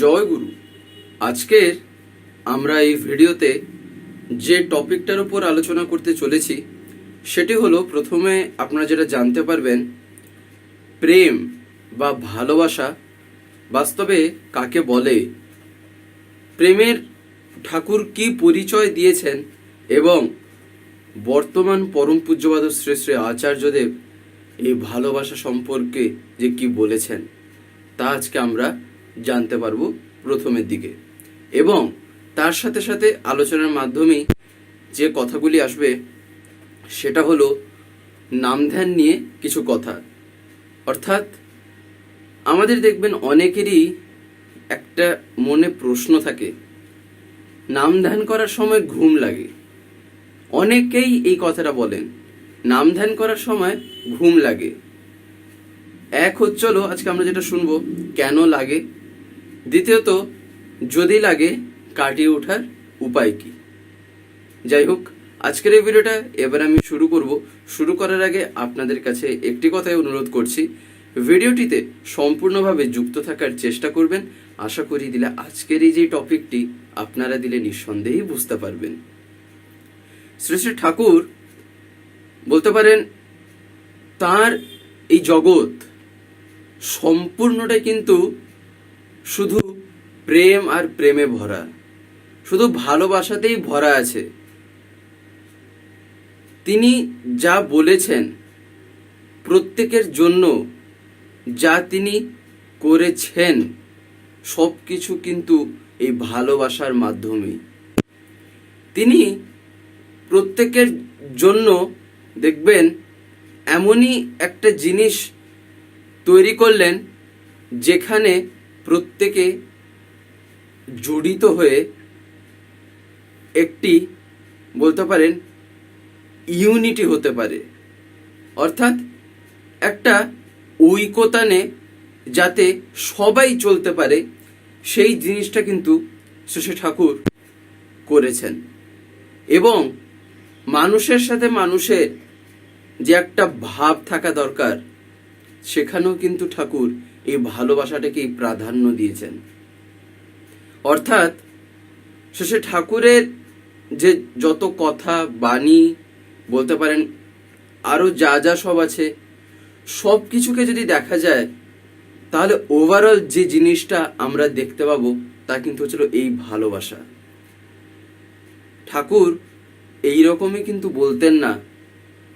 জয় গুরু। আজকের আমরা এই ভিডিওতে যে টপিকটার উপর আলোচনা করতে চলেছি, সেটি হলো প্রথমে আপনারা যেটা জানতে পারবেন, প্রেম বা ভালোবাসা বাস্তবে কাকে বলে? প্রেমের ঠাকুর কি পরিচয় দিয়েছেন এবং বর্তমান পরম পূজ্যবাদ শ্রী শ্রী আচার্যদেব এই ভালোবাসা সম্পর্কে যে কি বলেছেন, তা আজকে আমরা জানতে পারব প্রথমের দিকে। এবং তার সাথে সাথে আলোচনার মাধ্যমেই যে কথাগুলি আসবে, সেটা হলো নাম ধ্যান নিয়ে কিছু কথা। অর্থাৎ আমাদের দেখবেন অনেকেরই একটা মনে প্রশ্ন থাকে, নাম ধ্যান করার সময় ঘুম লাগে। অনেকেই এই কথাটা বলেন, নাম ধ্যান করার সময় ঘুম লাগে। এক হচ্ছিল আজকে আমরা যেটা শুনব, কেন লাগে? দ্বিতীয়ত, যদি লাগে কাটিয়ে ওঠার উপায় কি? যাই হোক, আজকের এই ভিডিওটা এবার আমি শুরু করব। শুরু করার আগে আপনাদের কাছে একটি কথাই অনুরোধ করছি। ভিডিওটিতে সম্পূর্ণভাবে যুক্ত থাকার চেষ্টা করবেন। আশা করি দিলে আজকের এই যে টপিকটি আপনারা দিলে নিঃসন্দেহেই বুঝতে পারবেন। শ্রী শ্রী ঠাকুর বলতে পারেন, তার এই জগৎ সম্পূর্ণটাই কিন্তু শুধু প্রেম আর প্রেমে ভরা। শুধু ভালোবাসাতেই ভরা আছে। তিনি যা বলেছেন প্রত্যেকের জন্য, যা তিনি করেছেন সব কিছু কিন্তু এই ভালোবাসার মাধ্যমেই। তিনি প্রত্যেকের জন্য, দেখবেন, এমনই একটা জিনিস তৈরি করলেন, যেখানে প্রত্যেকে জড়িত হয়ে একটি বলতে পারেন ইউনিটি হতে পারে। অর্থাৎ একটা ঐকতানে যাতে সবাই চলতে পারে, সেই জিনিসটা কিন্তু শশী ঠাকুর করেছেন। এবং মানুষের সাথে মানুষের যে একটা ভাব থাকা দরকার, সেখানেও কিন্তু ঠাকুর এই ভালোবাসাটাকেই প্রাধান্য দিয়েছেন। অর্থাৎ শেষে ঠাকুরের যে যত কথা, বাণী, বলতে পারেন আরও যা যা সব আছে, সব কিছুকে যদি দেখা যায়, তাহলে ওভারঅল যে জিনিসটা আমরা দেখতে পাবো, তা কিন্তু হচ্ছিল এই ভালোবাসা। ঠাকুর এই রকমই কিন্তু বলতেন না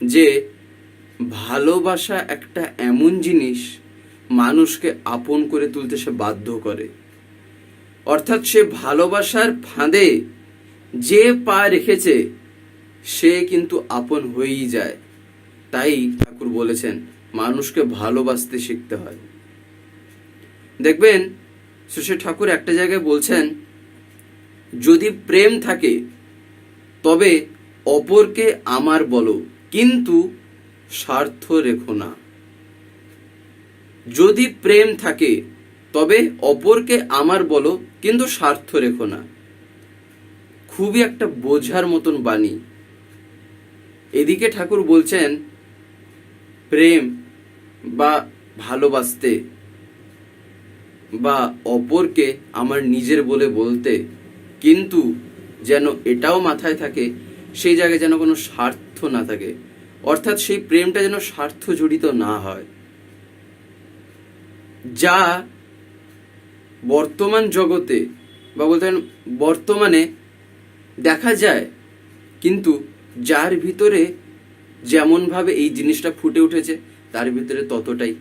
যে, ভালোবাসা একটা এমন জিনিস মানুষকে আপন করে তুলতে সে বাধ্য করে। অর্থাৎ সে ভালোবাসার ফাঁদে যে পা রেখেছে, সে কিন্তু আপন হয়েই যায়। তাই ঠাকুর বলেছেন, মানুষকে ভালোবাসতে শিখতে হয়। দেখবেন সুশী ঠাকুর একটা জায়গায় বলছেন, যদি প্রেম থাকে, তবে অপরকে আমার বলো, কিন্তু স্বার্থ রেখো না। যদি প্রেম থাকে, তবে অপরকে আমার বলো, কিন্তু স্বার্থ রেখো না। খুবই একটা বোঝার মতন বাণী। এদিকে ঠাকুর বলছেন, প্রেম বা ভালোবাসতে বা অপরকে আমার নিজের বলে বলতে, কিন্তু যেন এটাও মাথায় থাকে, সেই জায়গায় যেন কোনো স্বার্থ না থাকে। অর্থাৎ সেই প্রেমটা যেন স্বার্থ জড়িত না হয়। যা বর্তমান জগতে বা বলতে বর্তমানে দেখা যায়, কিন্তু যার ভিতরে যেমনভাবে এই জিনিসটা ফুটে উঠেছে, তার ভিতরে ততটাই।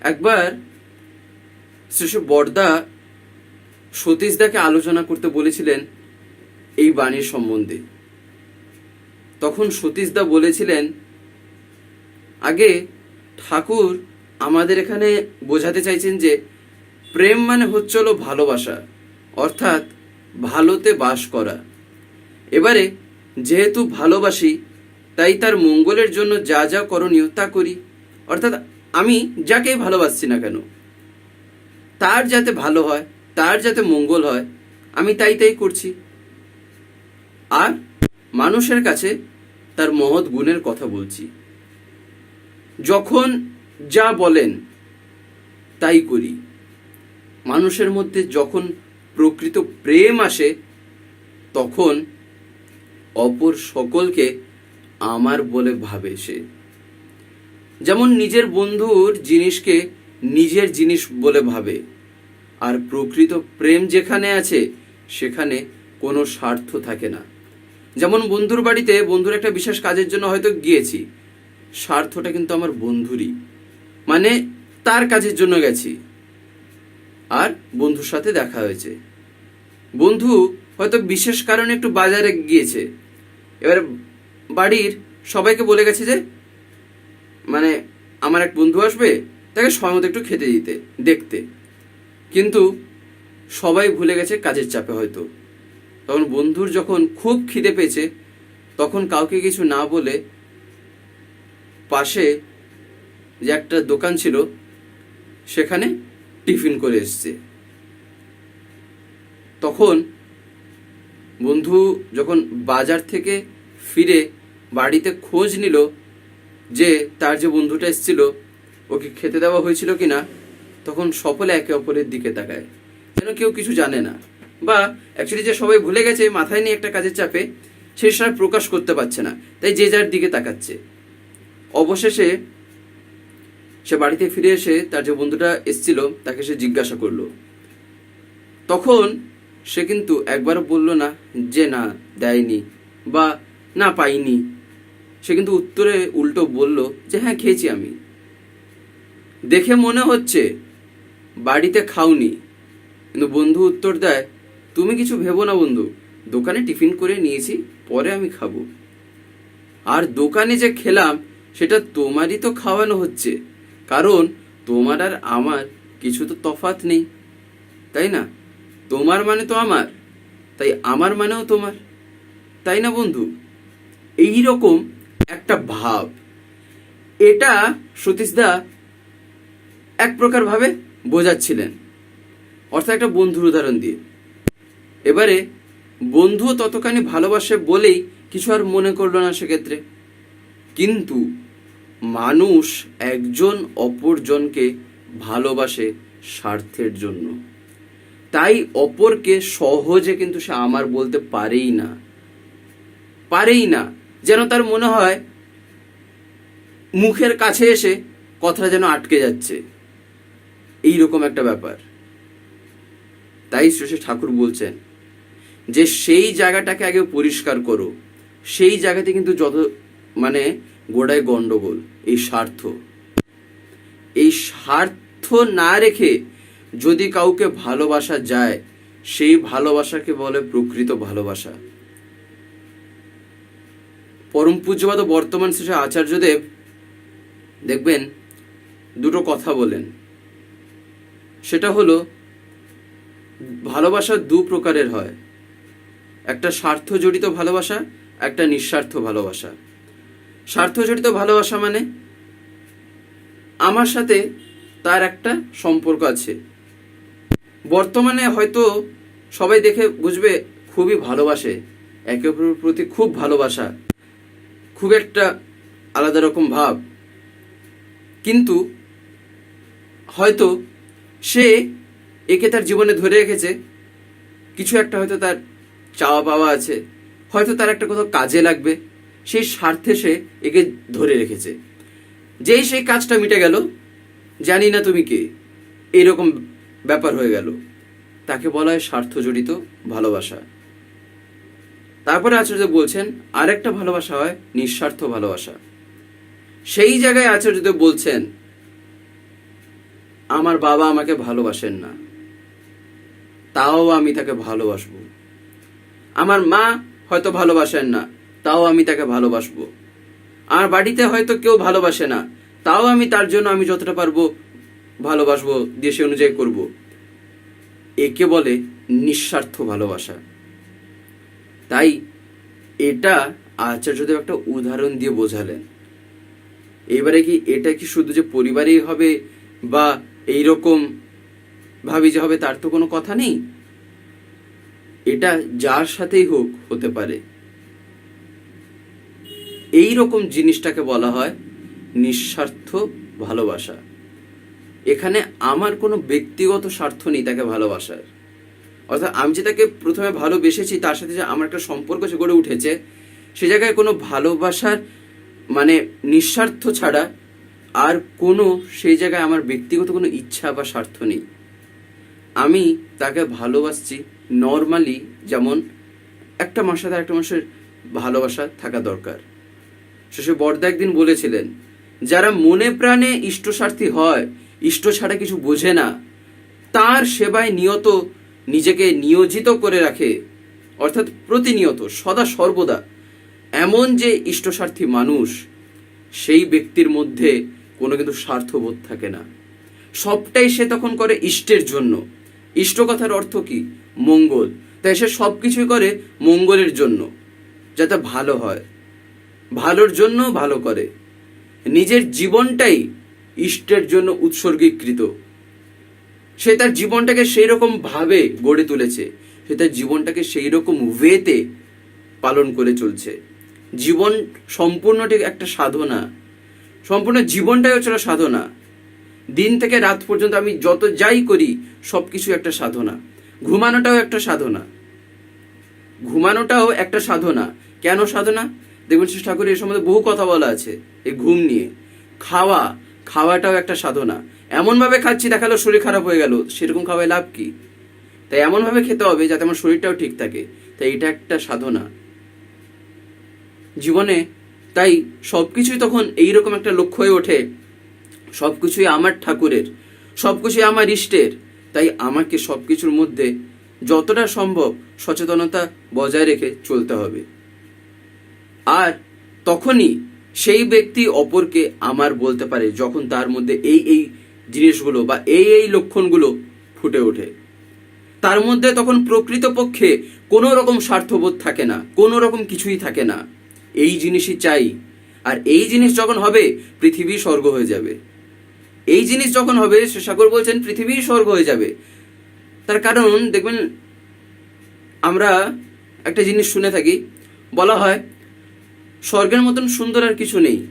একবার শিশু বর্দা সতীশদাকে আলোচনা করতে বলেছিলেন এই বাণীর সম্বন্ধে। তখন সতীশদা বলেছিলেন, আগে ঠাকুর আমাদের এখানে বোঝাতে চাইছেন যে প্রেম মানে হচ্ছে হলো ভালোবাসা, অর্থাৎ ভালোতে বাস করা। এবারে যেহেতু ভালোবাসি, তাই তার মঙ্গলের জন্য যা যা করণীয় তা করি। অর্থাৎ আমি যাকে ভালোবাসছি না কেন, তার যাতে ভালো হয়, তার যাতে মঙ্গল হয়, আমি তাই তাই করছি। আর মানুষের কাছে তার মহৎ গুণের কথা বলছি। যখন যা বলেন, তাই করি। মানুষের মধ্যে যখন প্রকৃত প্রেম আসে, তখন অপর সকলকে আমার বলে ভাবে সে। যেমন নিজের বন্ধুর জিনিসকে নিজের জিনিস বলে ভাবে, আর প্রকৃত প্রেম যেখানে আছে, সেখানে কোনো স্বার্থ থাকে না। যেমন বন্ধুর বাড়িতে বন্ধুর একটা বিশেষ কাজের জন্য হয়তো গিয়েছি, স্বার্থটা কিন্তু আমার বন্ধুরই। মানে তার কাজের জন্য গেছি। আর বন্ধুর সাথে দেখা হয়েছে। বন্ধু হয়তো বিশেষ কারণে একটু বাজারে গিয়েছে। এবার বাড়ির সবাইকে বলে গেছে যে মানে আমার এক বন্ধু আসবে, তাকে সময় মতো একটু খেতে দিতে, দেখতে। কিন্তু সবাই ভুলে গেছে কাজের চাপে হয়তো। তখন বন্ধুর যখন খুব খিদে পেয়েছে, তখন কাউকে কিছু না বলে পাশে যে একটা দোকান ছিল, সেখানে টিফিন করে এসছে। তখন বন্ধু যখন বাজার থেকে ফিরে বাড়িতে খোঁজ নিল যে তার যে বন্ধুটা এসেছিল, ওকে খেতে দেওয়া হয়েছিল কিনা, তখন সকলে একে অপরের দিকে তাকায়। যেন কেউ কিছু জানে না। বা অ্যাকচুয়ালি যে সবাই ভুলে গেছে, মাথায় নিয়ে একটা কাজের চাপে, সে সার প্রকাশ করতে পারছে না। তাই যে যার দিকে তাকাচ্ছে। অবশেষে সে বাড়িতে ফিরে এসে তার যে বন্ধুটা এসেছিল, তাকে সে জিজ্ঞাসা করল। তখন সে কিন্তু একবারও বলল না যে, না, দেয়নি বা না, পাইনি। সে কিন্তু উত্তরে উল্টো বলল যে হ্যাঁ খেয়েছি আমি। দেখে মনে হচ্ছে বাড়িতে খাওনি। কিন্তু বন্ধু উত্তর দেয়, তুমি কিছু ভেবো না বন্ধু, দোকানে টিফিন করে নিয়েছি, পরে আমি খাব। আর দোকানে যে খেলাম, সেটা তোমারই তো খাওয়ানো হচ্ছে। কারণ তোমার আর আমার কিছু তো তফাৎ নেই, তাই না? তোমার মানে তো আমার, তাই আমার মানেও তোমার, তাই না বন্ধু? এই রকম একটা ভাব। এটা সতীশদা এক প্রকার ভাবে বোঝাচ্ছিলেন। অর্থাৎ একটা বন্ধুর উদাহরণ দিয়ে। এবারে বন্ধু ততখানি ভালোবাসে বলেই কিছু আর মনে করল না সেক্ষেত্রে। কিন্তু মানুষ একজন অপরজনকে ভালোবাসে স্বার্থের জন্য। তাই অপরকে সহজে কিন্তু সে আমার বলতে পারেই না। পারেই না। যেন তার মনে হয় মুখের কাছে এসে কথাটা যেন আটকে যাচ্ছে। এই রকম একটা ব্যাপার। তাই শ্রেষ্ঠ ঠাকুর বলছেন যে, সেই জায়গাটাকে আগে পরিষ্কার করো। সেই জায়গাতে কিন্তু যত মানে গোড়ায় গন্ডগোল, এই স্বার্থ। এই স্বার্থ না রেখে যদি কাউকে ভালোবাসা যায়, সেই ভালোবাসাকে বলে প্রকৃত ভালোবাসা। পরম পূজ্যবাদ বর্তমান শেষে আচার্যদেব দেখবেন দুটো কথা বলেন। সেটা হলো, ভালোবাসা দু প্রকারের হয়। একটা স্বার্থ জড়িত ভালোবাসা, একটা নিঃস্বার্থ ভালোবাসা। স্বার্থ জড়িত ভালোবাসা মানে? আমার সাথে তার একটা সম্পর্ক আছে। বর্তমানে হয়তো সবাই দেখে বুঝবে, খুবই ভালোবাসে। একে অপরের প্রতি খুব ভালোবাসা। খুব একটা আলাদা রকম ভাব। কিন্তু হয়তো সে একে তার জীবনে ধরে রেখেছে। কিছু একটা হয়তো তার চাওয়া পাওয়া আছে। হয়তো তার একটা কোথাও কাজে লাগবে। সেই স্বার্থে সে একে ধরে রেখেছে। যেই সেই কাজটা মিটে গেল, জানি না তুমি কে, এরকম ব্যাপার হয়ে গেল। তাকে বলা হয় স্বার্থ জড়িত ভালোবাসা। তারপরে আচার্য বলছেন, আরেকটা ভালোবাসা হয় নিঃস্বার্থ ভালোবাসা। সেই জায়গায় আচার্য বলছেন, আমার বাবা আমাকে ভালোবাসেন না। তাও আমি তাকে ভালোবাসবো। আমার মা হয়তো ভালোবাসেন না তাও আমি তাকে ভালোবাসবো। আমার বাড়িতে হয়তো কেউ ভালোবাসে না, তাও আমি তার জন্য আমি যতটা পারব ভালোবাসবো সে অনুযায়ী করব। একে বলে নিঃস্বার্থ ভালোবাসা। তাই এটা আচার্যদেব একটা উদাহরণ দিয়ে বোঝালেন। এবারে কি এটা কি শুধু যে পরিবারেই হবে বা এই রকম ভাবি যে হবে তার তো কোনো কথা নেই? এটা যার সাথেই হোক হতে পারে। এই রকম জিনিসটাকে বলা হয় নিঃস্বার্থ ভালোবাসা। এখানে আমার কোনো ব্যক্তিগত স্বার্থ নেই তাকে ভালোবাসার। অর্থাৎ আমি যে তাকে প্রথমে ভালোবেসেছি, তার সাথে যে আমার একটা সম্পর্ক সে গড়ে উঠেছে, সে জায়গায় কোনো ভালোবাসার মানে নিঃস্বার্থ ছাড়া আর কোনো সেই জায়গায় আমার ব্যক্তিগত কোনো ইচ্ছা বা স্বার্থ নেই। আমি তাকে ভালোবাসছি নর্মালি যেমন একটা মাসের সাথে একটা মাসের ভালোবাসা থাকা দরকার। শেষে বর্দা একদিন বলেছিলেন, যারা মনে প্রাণে ইষ্টস্বার্থী হয়, ইষ্ট ছাড়া কিছু বোঝে না। তার সেবায় নিয়ত নিজেকে নিয়োজিত করে রাখে, অর্থাৎ প্রতিনিয়ত, সদা সর্বদা। এমন যে ইষ্টস্বার্থী মানুষ, সেই ব্যক্তির মধ্যে কোনো কিন্তু স্বার্থবোধ থাকে না। সবটাই সে তখন করে ইষ্টের জন্য। ইষ্ট কথার অর্থ কি? মঙ্গল। তাই সে সব কিছুই করে মঙ্গলের জন্য, যাতে ভালো হয়। ভালোর জন্য ভালো করে। নিজের জীবনটাই ইষ্টের জন্য উৎসর্গীকৃত। সে তার জীবনটাকে সেই রকম ভাবে গড়ে তুলেছে, সে তার জীবনটাকে সেই রকম ওয়েতে পালন করে চলছে। জীবন সম্পূর্ণটি একটা সাধনা। সম্পূর্ণ জীবনটাই হচ্ছে সাধনা। দিন থেকে রাত পর্যন্ত আমি যত যাই করি, সবকিছু একটা সাধনা। ঘুমানোটাও একটা সাধনা। ঘুমানোটাও একটা সাধনা। কেন সাধনা? দেখবেন শ্রী ঠাকুর, এর সম্বন্ধে বহু কথা বলা আছে, এই ঘুম নিয়ে। খাওয়া, খাওয়াটাও একটা সাধনা। এমন ভাবে খাচ্ছি দেখাল শরীর খারাপ হয়ে গেল, সেরকম খাওয়ায় লাভ কি? তাই এমন ভাবে খেতে হবে যাতে আমার শরীরটাও ঠিক থাকে। তাই এটা একটা সাধনা। জীবনে, তাই সবকিছুই তখন এইরকম একটা লক্ষ্য হয়ে ওঠে, সবকিছুই আমার ঠাকুরের, সবকিছুই আমার ইষ্টের। তাই আমাকে সবকিছুর মধ্যে যতটা সম্ভব সচেতনতা বজায় রেখে চলতে হবে। আর তখনই সেই ব্যক্তি অপরকে আমার বলতে পারে যখন তার মধ্যে এই এই জিনিসগুলো বা এই এই লক্ষণগুলো ফুটে ওঠে। তার মধ্যে তখন প্রকৃতপক্ষে কোনো রকম স্বার্থবোধ থাকে না, কোনো রকম কিছুই থাকে না। এই জিনিসই চাই, আর এই জিনিস যখন হবে, পৃথিবী স্বর্গ হয়ে যাবে। এই জিনিস যখন হবে সাগর বলছেন, পৃথিবী স্বর্গ হয়ে যাবে। তার কারণ, দেখবেন, আমরা একটা জিনিস শুনে থাকি, বলা হয় স্বর্গের মতন সুন্দর আর কিছু নেই,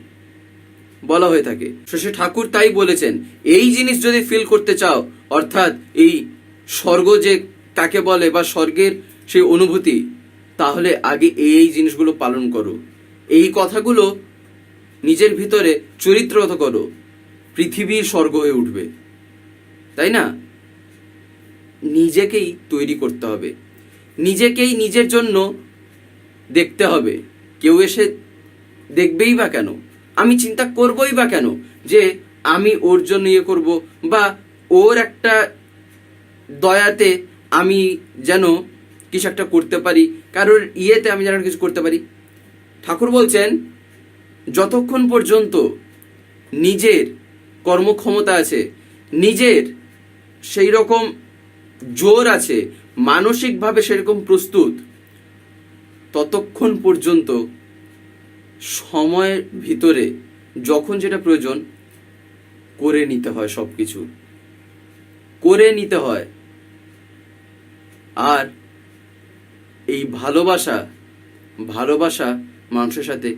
বলা হয়ে থাকে। শশী ঠাকুর তাই বলেছেন, এই জিনিস যদি ফিল করতে চাও, অর্থাৎ এই স্বর্গ যে কাকে বলে বা স্বর্গের সেই অনুভূতি, তাহলে আগে এই জিনিসগুলো পালন করো। এই কথাগুলো নিজের ভিতরে চরিত্রগত করো। পৃথিবীর স্বর্গ হয়ে উঠবে। তাই না? নিজেকেই তৈরি করতে হবে। নিজেকেই নিজের জন্য দেখতে হবে। কেউ এসে দেখবেই বা কেন? আমি চিন্তা করবই বা কেন? যে আমি ওর জন্য ইয়ে করব বা ওর একটা দয়াতে আমি যেন কিছু একটা করতে পারি, কারোর ইয়েতে আমি যেন কিছু করতে পারি। ঠাকুর বলছেন, যতক্ষণ পর্যন্ত নিজের কর্মক্ষমতা আছে, নিজের সেই রকম জোর আছে, মানসিকভাবে সেরকম প্রস্তুত ততক্ষণ পর্যন্ত সময়ের ভিতরে যখন যেটা প্রয়োজন, করে নিতে হয় সব কিছু করে নিতে হয়। আর এই ভালোবাসা ভালোবাসা মানুষের সাথে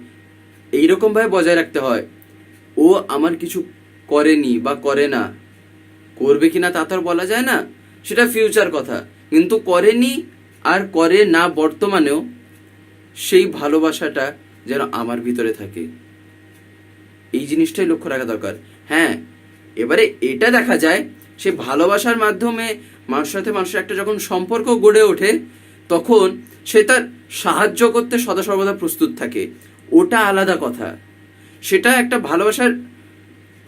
এইরকমভাবে বজায় রাখতে হয়, ও আমার কিছু করেনি বা করে না, করবে কিনা তা তো আর বলা যায় না, সেটা ফিউচার কথা। কিন্তু করেনি আর করে না বর্তমানেও সেই ভালোবাসাটা যেন আমার ভিতরে থাকে। এই জিনিসটাই লক্ষ্য রাখা দরকার। হ্যাঁ এবারে এটা দেখা যায় সে ভালোবাসার মাধ্যমে মানুষের সাথে মানুষের একটা যখন সম্পর্ক গড়ে ওঠে, তখন সে তার সাহায্য করতে সদা সর্বদা প্রস্তুত থাকে। ওটা আলাদা কথা। সেটা একটা ভালোবাসার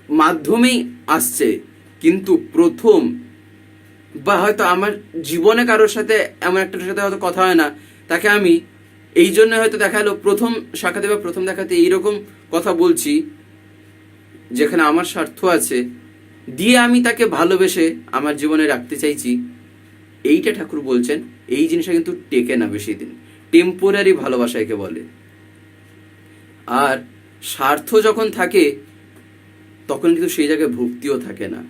মাধ্যমেই আসছে। কিন্তু প্রথম বা হয়তো আমার জীবনে কারোর সাথে এমন একটা সাথে হয়তো কথা হয় না, তাকে আমি এই জন্য হয়তো দেখা গেলো প্রথম সাক্ষাতে বা প্রথম দেখাতে এইরকম কথা বলছি, যেখানে আমার স্বার্থ আছে, দিয়ে আমি তাকে ভালোবেসে আমার জীবনে রাখতে চাইছি। এইটা ঠাকুর বলছেন, এই জিনিসটা কিন্তু টেকে না বেশি দিন। টেম্পোরারি ভালোবাসা একে বলে। আর স্বার্থ যখন থাকে, তখন কিন্তু সেই জায়গায় ভক্তিও থাকে না।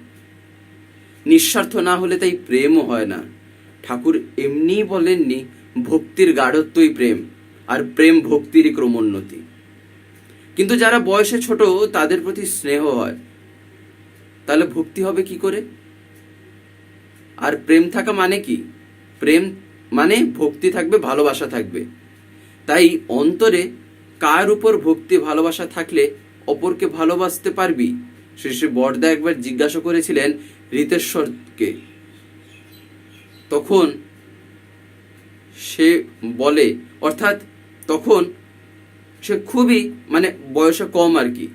নিঃস্বার্থ না হলে তাই প্রেমও হয় না। ঠাকুর এমনিই বলেননি ভক্তির গাঢ়ত্বই প্রেম, আর প্রেম ভক্তিরই ক্রমোন্নতি। কিন্তু যারা বয়সে ছোট, তাদের প্রতি স্নেহ হয়। তাহলে ভক্তি হবে কি করে? আর প্রেম থাকা মানে কি? প্রেম মানে ভক্তি থাকবে, ভালোবাসা থাকবে। তাই অন্তরে কার উপর ভক্তি, ভালোবাসা থাকলে অপরকে ভালোবাসতে পারবি? শ্রী শ্রী বরদা একবার জিজ্ঞাসা করেছিলেন ঋতেশ্বরকে। তখন সে বলে, অর্থাৎ তখন সে খুবই মানে বয়সে কম আর কি।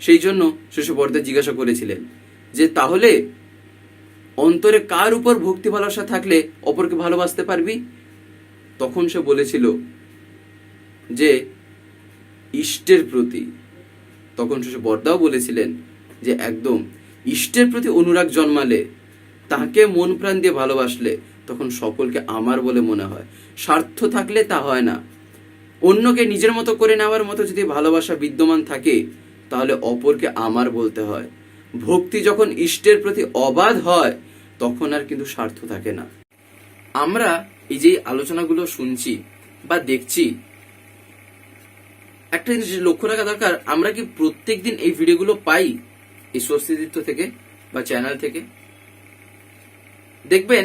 সেই জন্য শিশু বরদা জিজ্ঞাসা করেছিলেন যে, তাহলে অন্তরে কার উপর ভক্তি ভালোবাসা থাকলে অপরকে ভালোবাসতে পারবি? তখন সে বলেছিল যে, ইষ্টের প্রতি। তখন শিশু বলেছিলেন যে, একদম, ইষ্টের প্রতি অনুরাগ জন্মালে তাকে মন প্রাণ দিয়ে ভালোবাসলে তখন সকলকে আমার বলে মনে হয়। স্বার্থ থাকলে তা হয় না। অন্যকে নিজের মতো করে নেওয়ার মতো যদি ভালোবাসা বিদ্যমান থাকে, তাহলে অপরকে আমার বলতে হয়। ভক্তি যখন ইষ্টের প্রতি অবাধ হয়, তখন আর কিন্তু স্বার্থ থাকে না। আমরা এই যে আলোচনাগুলো শুনছি বা দেখছি, একটা জিনিস লক্ষ্য রাখা দরকার, আমরা কি প্রত্যেকদিন এই ভিডিওগুলো পাই এই স্বস্তিদিত্ব থেকে বা চ্যানেল থেকে? দেখবেন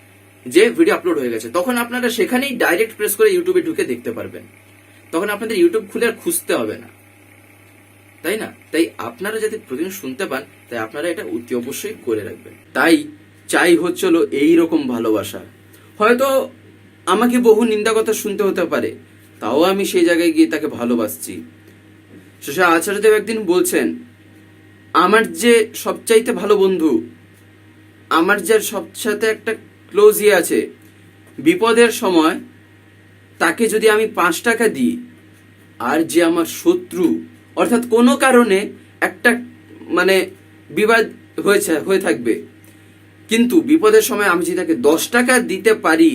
যে ভিডিও আপলোড হয়ে গেছে, তখন আপনারা সেখানেই ডাইরেক্ট প্রেস করে ইউটিউবে ঢুকে দেখতে পারবেন। তখন আপনাদের ইউটিউব খুলে আর খুঁজতে হবে না। তাই না? তাই আপনারা যাতে প্রতিদিন শুনতে পান, তাই আপনারা এটা অতি অবশ্যই করে রাখবেন। তাই চাই হচ্ছিল এই রকম ভালোবাসা। হয়তো আমাকে বহু নিন্দা কথা শুনতে হতে পারে, তাও আমি সেই জায়গায় গিয়ে তাকে ভালোবাসছি। শেষে আচার্যদেব একদিন বলছেন, আমার যে সবচাইতে ভালো বন্ধু, আমার যে সবসাথে একটা ক্লোজ ইয়ে আছে। বিপদের সময় তাকে যদি আমি পাঁচ টাকা দিই, আর যে আমার শত্রু, অর্থাৎ কোনো কারণে একটা মানে বিবাদ হয়েছে, হয়ে থাকবে। কিন্তু বিপদের সময় আমি যদি তাকে দশ টাকা দিতে পারি,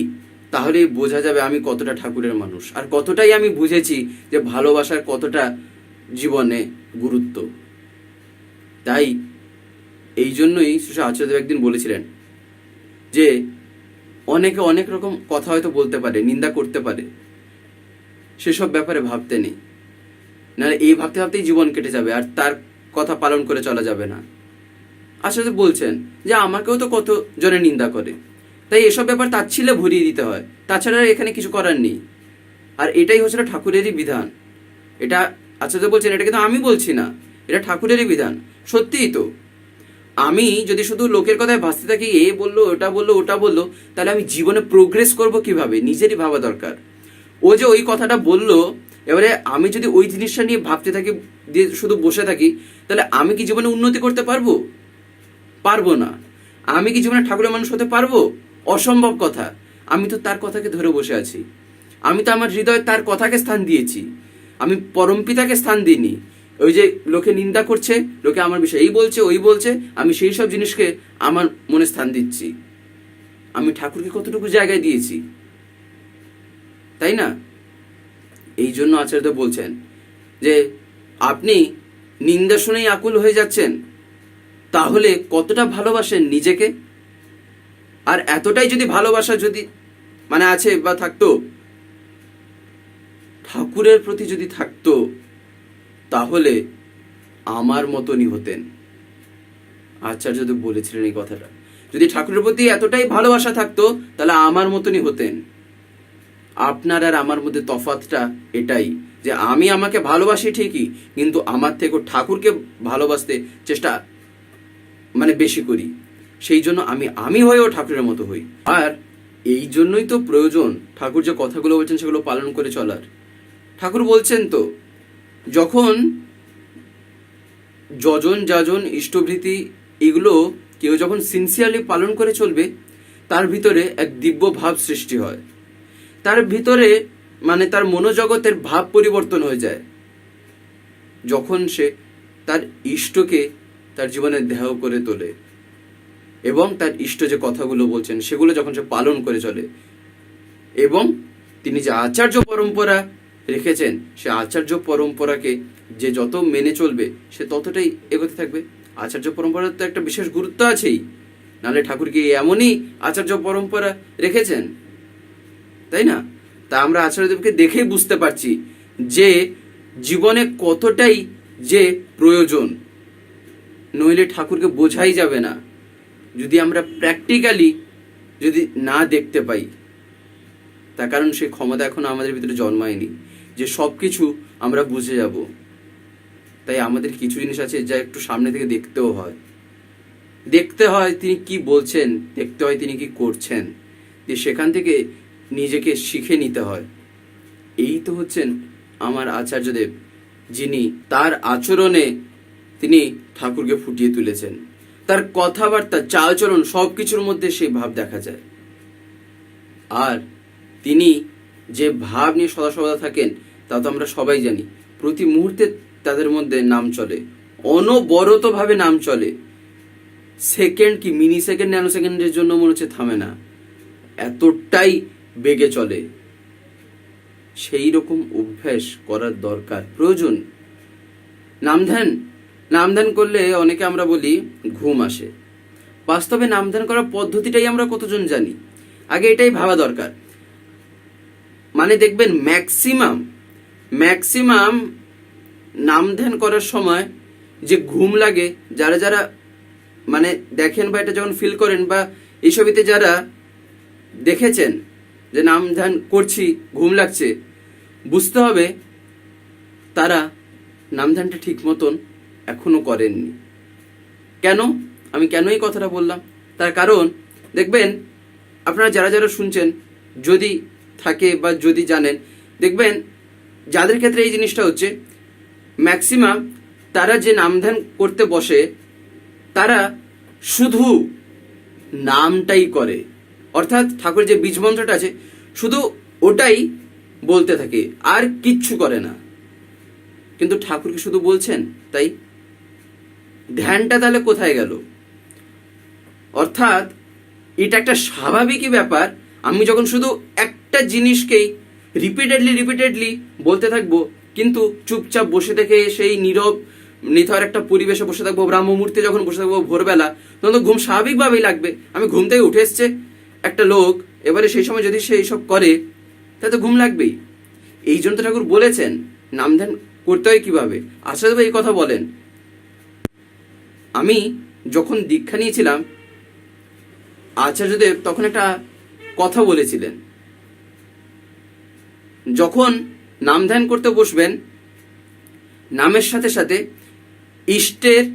তাহলে বোঝা যাবে আমি কতটা ঠাকুরের মানুষ। আর কতটাই আমি বুঝেছি যে ভালোবাসার কতটা জীবনে গুরুত্ব। তাই, এই জন্যই শিশু আচার্যদেব একদিন বলেছিলেন যে অনেকে অনেক রকম কথা হয়তো বলতে পারে, নিন্দা করতে পারে। সেসব ব্যাপারে ভাবতে নেই। না এই ভাবতে ভাবতেই জীবন কেটে যাবে আর তার কথা পালন করে চলা যাবে না। আসলে বলছেন যে আমাকেও তো কত জনে নিন্দা করে। তাই এসব ব্যাপার তাচ্ছিলে ভরিয়ে দিতে হয়। তাছাড়া এখানে কিছু করার নেই। আর এটাই হচ্ছে ঠাকুরেরই বিধান। এটা আচার্য বলছেন, এটা কিন্তু আমি বলছি না। এটা ঠাকুরেরই বিধান। সত্যিই তো। আমি যদি শুধু লোকের কথায় ভাসতে থাকি, এ বলল, ওটা বলল ওটা বলল, তাহলে আমি জীবনে প্রোগ্রেস করব কীভাবে? নিজেরই ভাবা দরকার। ও যে ওই কথাটা বলল, এবারে আমি যদি ওই জিনিসটা নিয়ে ভাবতে থাকি, দিয়ে শুধু বসে থাকি, তাহলে আমি কি জীবনে উন্নতি করতে পারব? পারব না। আমি কি জীবনে ঠাকুরের মানুষ হতে পারব? অসম্ভব কথা। আমি তো তার কথাকে ধরে বসে আছি। আমি তো আমার হৃদয়ে তার কথাকে স্থান দিয়েছি। আমি পরম পিতাকে স্থান দিইনি। ওই যে লোকে নিন্দা করছে, লোকে আমার বিষয়ে এই বলছে, ওই বলছে, আমি সেই সব জিনিসকে আমার মনে স্থান দিচ্ছি। আমি ঠাকুরকে কতটুকু জায়গায় দিয়েছি? তাই না? এই জন্য আচার্য বলছেন যে, আপনি নিন্দা শুনেই আকুল হয়ে যাচ্ছেন, তাহলে কতটা ভালোবাসেন নিজেকে? আর এতটাই যদি ভালোবাসা যদি মানে আছে বা থাকতো, ঠাকুরের প্রতি যদি থাকতো তাহলে আমার মতনই হতেন। আচার্য বলেছিলেন এই কথাটা। যদি ঠাকুরের প্রতি এতটাই ভালোবাসা থাকতো, তাহলে আমার মতনই হতেন। আপনার আর আমার মধ্যে তফাতটা এটাই যে আমি আমাকে ভালোবাসি ঠিকই, কিন্তু আমার থেকেও ঠাকুরকে ভালোবাসতে চেষ্টা মানে বেশি করি। সেই জন্য আমি আমি হয়েও ঠাকুরের মতো হই। আর এই জন্যই তো প্রয়োজন ঠাকুর যে কথাগুলো বলছেন সেগুলো পালন করে চলার। ঠাকুর বলছেন তো যখন যজন, যাজন, ইষ্টভৃতি, এগুলো কেউ যখন সিনসিয়ারলি পালন করে চলবে, তার ভিতরে এক দিব্য ভাব সৃষ্টি হয়। তার ভিতরে মানে তার মনোজগতের ভাব পরিবর্তন হয়ে যায়। যখন সে তার ইষ্টকে তার জীবনে দেহ করে তোলে এবং তার ইষ্ট যে কথাগুলো বলছেন, সেগুলো যখন সে পালন করে চলে এবং তিনি যে আচার্য পরম্পরা রেখেছেন, সে আচার্য পরম্পরাকে যে যত মেনে চলবে, সে ততটাই এগোতে থাকবে। আচার্য পরম্পরার তো একটা বিশেষ গুরুত্ব আছেই। নাহলে ঠাকুর কি এমনই আচার্য পরম্পরা রেখেছেন। তাই না? তা আমরা আচার্যদেবকে দেখেই বুঝতে পারছি যে জীবনে কতটাই যে প্রয়োজন। নইলে ঠাকুরকে বোঝাই যাবে না। যদি আমরা প্র্যাকটিক্যালি যদি না দেখতে পাই, তার কারণ সেই ক্ষমতা এখন আমাদের ভিতরে জন্মায়নি। যে সব কিছু আমরা বুঝে যাব। তাই আমাদের কিছু জিনিস আছে যা একটু সামনে থেকে দেখতেও হয়। দেখতে হয় তিনি কি বলছেন, দেখতে হয় তিনি কি করছেন। যে সেখান থেকে নিজেকে শিখে নিতে হয়। এই তো হচ্ছেন আমার আচার্যদেব, যিনি তার আচরণে তিনি ঠাকুরকে ফুটিয়ে তুলেছেন। তার কথাবার্তা, চালচলন সব কিছুর মধ্যে সেই ভাব দেখা যায়। আর তিনি যে ভাব নিয়ে সদা সদা থাকেন তা তো আমরা সবাই জানি। প্রতি মুহূর্তে তাদের মধ্যে নাম চলে। অনবরতভাবে নাম চলে। সেকেন্ড কি, মিনি সেকেন্ড, ন্যানো সেকেন্ডের জন্য মনে হচ্ছে থামে না। এতটাই বেগে চলে। সেই রকম অভ্যাস করার দরকার। প্রয়োজন। নামধ্যান নামধ্যান করলে অনেকে আমরা বলি ঘুম আসে। বাস্তবে নামধ্যান করার পদ্ধতিটাই আমরা কতজন জানি? আগে এটাই ভাবা দরকার। মানে দেখবেন ম্যাক্সিমাম ম্যাক্সিমাম নামধ্যান করার সময় যে ঘুম লাগে, যারা যারা মানে দেখেন বা এটা যখন ফিল করেন বা এইসবিতে যারা দেখেছেন যে নাম ধ্যান করছি, ঘুম লাগছে, বুঝতে হবে তারা নাম ধ্যানটা ঠিক মতন এখনও করেননি। কেন? আমি কেন এই কথাটা বললাম? তার কারণ দেখবেন, আপনারা যারা যারা শুনছেন, যদি থাকে বা যদি জানেন, দেখবেন যাদের ক্ষেত্রে এই জিনিসটা হচ্ছে ম্যাক্সিমাম তারা যে নামধ্যান করতে বসে, তারা শুধু নামটাই করে। অর্থাৎ ঠাকুর যে বীজ মন্ত্রটা আছে, শুধু ওটাই বলতে থাকে, আর কিচ্ছু করে না। কিন্তু ঠাকুরকে শুধু বলছেন, তাই ধ্যানটা তাহলে কোথায় গেল? অর্থাৎ এটা একটা স্বাভাবিকই ব্যাপার, আমি যখন শুধু একটা জিনিসকেই রিপিটেডলি রিপিটেডলি বলতে থাকব, কিন্তু চুপচাপ বসে থেকে সেই নীরব, নিথর একটা পরিবেশে বসে থাকব, ব্রাহ্ম মুহূর্তে যখন বসে থাকব ভোরবেলা, তখন তো ঘুম স্বাভাবিকভাবেই লাগবে। আমি ঘুম থেকে উঠে এসছে, একটা লোক, এবারে সেই সময় যদি সে এইসব করে, তাহলে তো ঘুম লাগবেই। এই জন্য ঠাকুর বলেছেন, নাম ধ্যান করতে হয় কীভাবে? আচার্যদেব এই কথা বলেন। আমি যখন দীক্ষা নিয়েছিলাম, আচার্যদেব তখন একটা কথা বলেছিলেন। যখন নাম ধ্যান করতে বসবেন, নামের সাথে সাথে ইষ্টের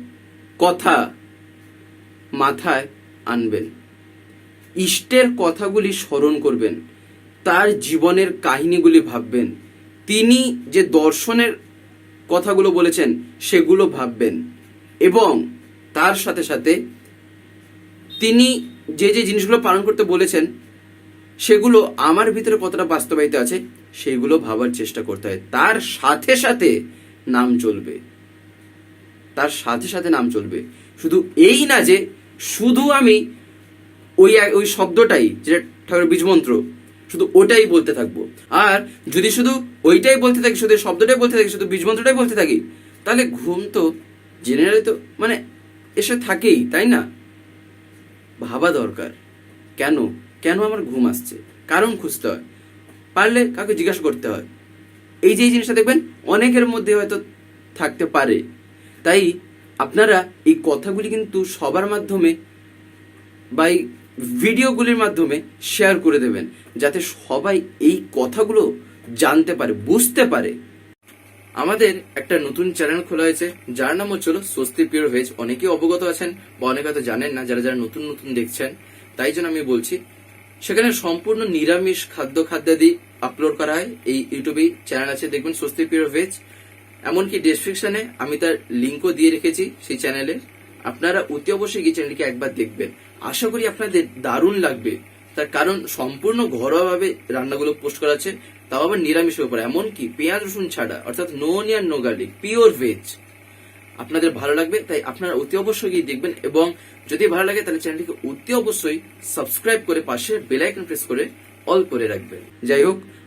কথা মাথায় আনবেন। ইষ্টের কথাগুলি স্মরণ করবেন, তার জীবনের কাহিনীগুলি ভাববেন, তিনি যে দর্শনের কথাগুলো বলেছেন, সেগুলো ভাববেন এবং তার সাথে সাথে তিনি যে যে জিনিসগুলো পালন করতে বলেছেন, সেগুলো আমার ভিতরে কতটা বাস্তবায়িত আছে সেগুলো ভাবার চেষ্টা করতে হয়। তার সাথে সাথে নাম চলবে। তার সাথে সাথে নাম চলবে। শুধু এই না যে, শুধু আমি ওই ওই শব্দটাই, যেটা ঠাকুরের বীজমন্ত্র, শুধু ওটাই বলতে থাকব। আর যদি শুধু ওইটাই বলতে থাকি, শুধু শব্দটাই বলতে থাকি, শুধু বীজমন্ত্রটাই বলতে থাকি, তাহলে ঘুম তো জেনারেলি তো মানে এসে থাকেই, তাই না? ভাবা দরকার। কেন? কেন আমার ঘুম আসছে? কারণ খুঁজতে হয়। পারলে কাউকে জিজ্ঞাসা করতে হয়। এই যে এই জিনিসটা দেখবেন, অনেকের মধ্যে হয়তো থাকতে পারে। তাই আপনারা এই কথাগুলি কিন্তু সবার মাধ্যমে বা এই ভিডিওগুলির মাধ্যমে শেয়ার করে দেবেন, যাতে সবাই এই কথাগুলো জানতে পারে, বুঝতে পারে। আমাদের একটা নতুন চ্যানেল খোলা হয়েছে, যার নাম হচ্ছিল স্বস্তি পিওর ভেজ। অনেকেই অবগত আছেন বা অনেকে হয়তো জানেন না, যারা যারা নতুন নতুন দেখছেন, তাই জন্য আমি বলছি সেখানে সম্পূর্ণ নিরামিষ খাদ্য খাদ্যাদি আপলোড করা হয়। এই ইউটিউবে চ্যানেল আছে, দেখবেন স্বস্তি পিওর ভেজ এমনকি ডেসক্রিপশনে আমি তার লিঙ্কও দিয়ে রেখেছি সেই চ্যানেলে আপনারা অতি অবশ্যই এই চ্যানেলটিকে একবার দেখবেন। আশা করি আপনাদের দারুণ লাগবে। তার কারণ সম্পূর্ণ ঘরোয়াভাবে রান্নাগুলো পোস্ট করা আছে, তাও আবার নিরামিষের উপর। এমনকি পেঁয়াজ, রসুন ছাড়া, অর্থাৎ no onion no garlic pure veg আপনাদের ভালো লাগবে, তাই আপনারা অতি অবশ্যই গিয়ে দেখবেন এবং যদি ভালো লাগে তাহলে চ্যানেলটিকে অতি অবশ্যই সাবস্ক্রাইব করে পাশে বেলাইকন প্রেস করে অল করে রাখবেন। যাই হোক